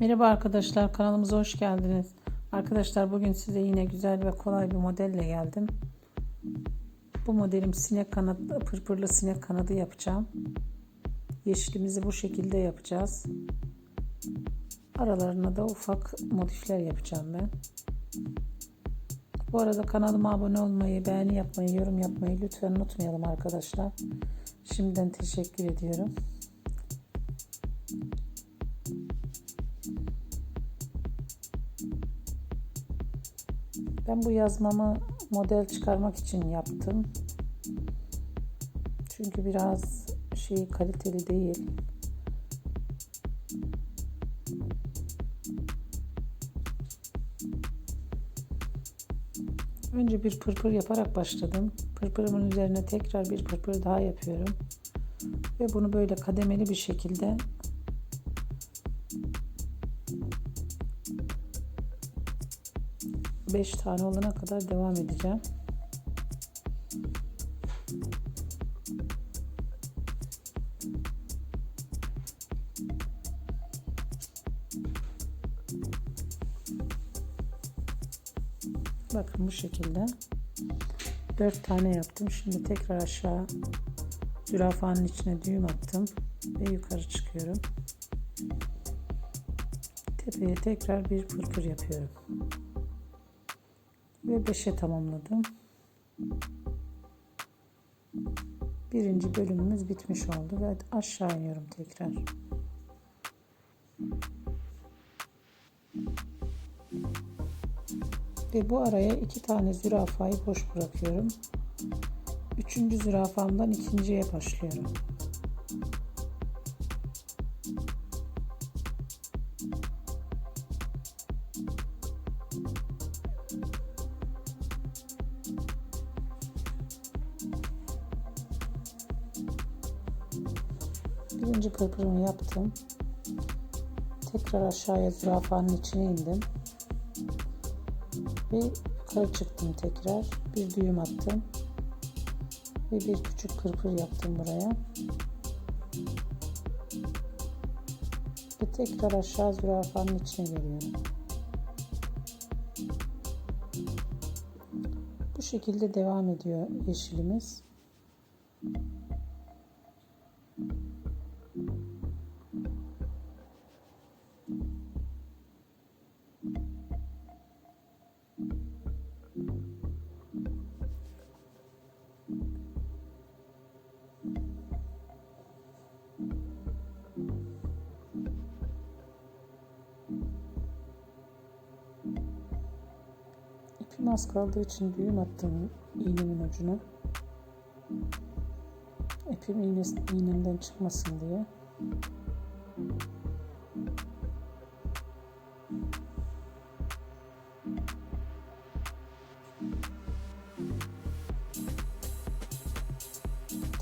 Merhaba arkadaşlar kanalımıza hoş geldiniz. Arkadaşlar bugün size yine güzel ve kolay bir modelle geldim. Bu modelim sinek kanadı, pırpırlı sinek kanadı yapacağım. Yeşilimizi bu şekilde yapacağız. Aralarına da ufak modifler yapacağım ben. Bu arada kanalıma abone olmayı, beğeni yapmayı, yorum yapmayı lütfen unutmayalım arkadaşlar. Şimdiden teşekkür ediyorum. Ben bu yazmamı model çıkarmak için yaptım. Çünkü biraz şey kaliteli değil. Önce bir pırpır yaparak başladım. Pırpırımın üzerine tekrar bir pırpır daha yapıyorum. Ve bunu böyle kademeli bir şekilde beş tane olana kadar devam edeceğim. Bakın bu şekilde. 4 tane yaptım. Şimdi tekrar aşağı zürafanın içine düğüm attım ve yukarı çıkıyorum. Tepeye tekrar bir pırpır yapıyorum. Ve 5'e tamamladım. Birinci bölümümüz bitmiş oldu ve aşağı iniyorum tekrar. Ve bu araya iki tane zürafayı boş bırakıyorum. Üçüncü zürafamdan ikinciye başlıyorum. Birinci pırpırımı yaptım. Tekrar aşağıya zürafanın içine indim. Ve yukarı çıktım tekrar. Bir düğüm attım. Ve bir küçük pırpır yaptım buraya. Ve tekrar aşağı zürafanın içine geliyorum. Bu şekilde devam ediyor yeşilimiz. İpim az kaldığı için düğüm attım iğnemin ucuna. İpim iğnesi, iğnemden çıkmasın diye.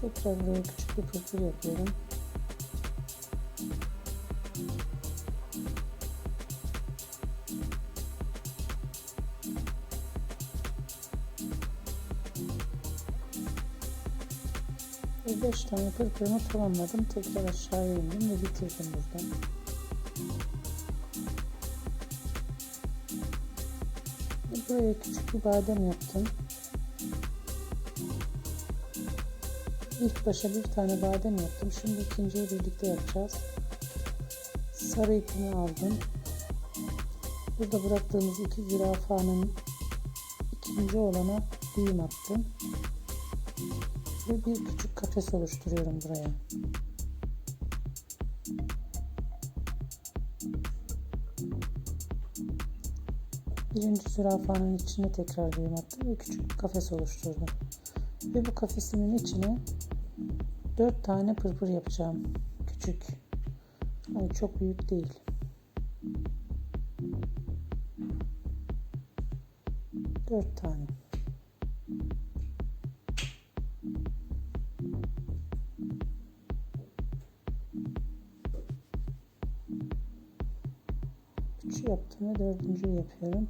Tekrar buraya küçük bir pırpır yapıyorum. Ve 5 tane pırpırımı tamamladım. Tekrar aşağıya indim ve bitirdim buradan. Buraya küçük bir badem yaptım. İlk başa bir tane badem yaptım. Şimdi ikinciyi birlikte yapacağız. Sarı ipimi aldım. Burada bıraktığımız iki zürafanın ikinci olana düğüm attım ve bir küçük kafes oluşturuyorum buraya. Birinci zürafanın içine tekrar düğüm attım ve küçük bir kafes oluşturdum. Ve bu kafesimin içine dört tane pırpır yapacağım. Küçük. Yani çok büyük değil. Dört tane. Üçü yaptım ve dördüncüyü yapıyorum.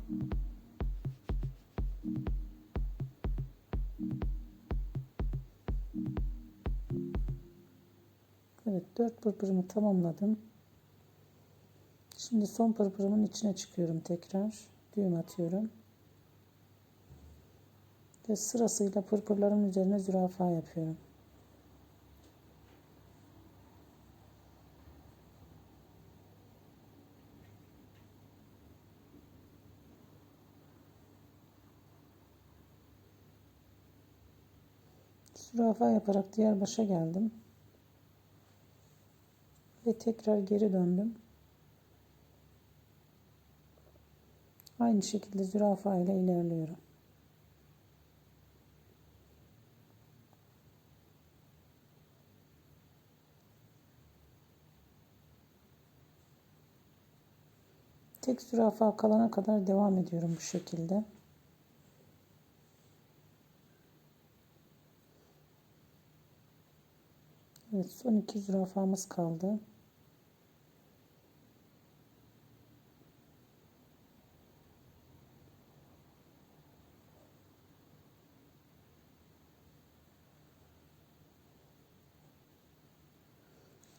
Evet dört pırpırımı tamamladım. Şimdi son pırpırımın içine çıkıyorum tekrar. Düğüm atıyorum. Ve sırasıyla pırpırların üzerine zürafa yapıyorum. Zürafa yaparak diğer başa geldim. Ve tekrar geri döndüm. Aynı şekilde zürafa ile ilerliyorum. Tek zürafa kalana kadar devam ediyorum bu şekilde. Evet son iki zürafamız kaldı.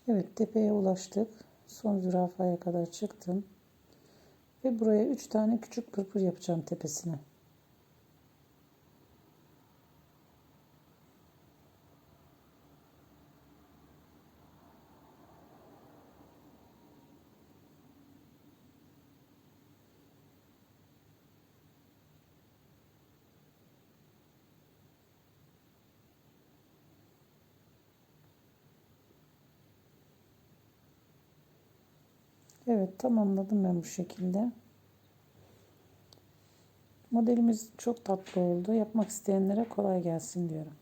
Evet tepeye ulaştık. Son zürafaya kadar çıktım. Ve buraya 3 tane küçük pırpır yapacağım tepesine. Evet tamamladım ben bu şekilde. Modelimiz çok tatlı oldu. Yapmak isteyenlere kolay gelsin diyorum.